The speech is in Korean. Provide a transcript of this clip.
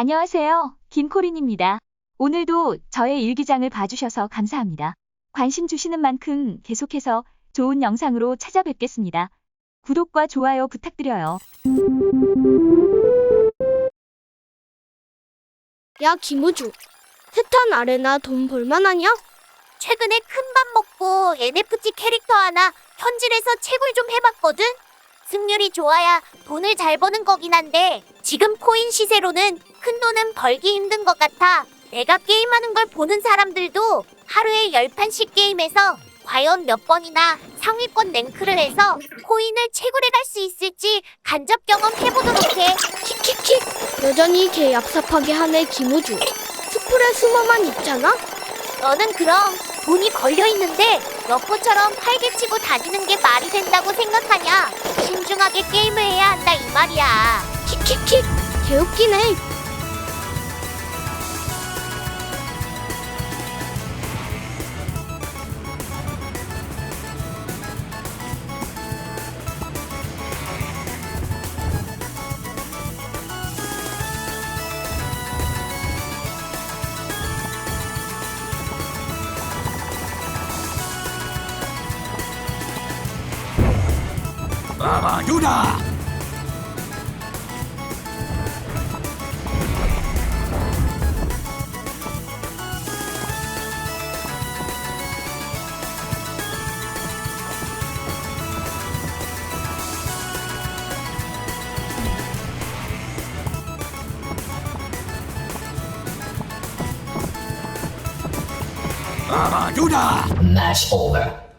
안녕하세요. 김코린입니다. 오늘도 저의 일기장을 봐주셔서 감사합니다. 관심 주시는 만큼 계속해서 좋은 영상으로 찾아뵙겠습니다. 구독과 좋아요 부탁드려요. 야, 김우주. 테탄 아레나 돈 벌만하냐? 최근에 큰 밥 먹고 NFT 캐릭터 하나 현질해서 채굴 좀 해봤거든? 승률이 좋아야 돈을 잘 버는 거긴 한데 지금 코인 시세로는 큰 돈은 벌기 힘든 것 같아. 내가 게임하는 걸 보는 사람들도 하루에 10판씩 게임해서 과연 몇 번이나 상위권 랭크를 해서 코인을 채굴해 갈 수 있을지 간접 경험 해보도록 해. 킥킥킥. 여전히 개 얍삽하게 하네, 김우주. 스프레 수머만 있잖아? 너는 그럼 돈이 걸려 있는데 여포처럼 활개치고 다니는 게 말이 된다고 생각하냐? 신중하게 게임을 해야 한다 이 말이야. 킥킥킥. 개웃기네. Baba Duda! Baba Duda! Match over.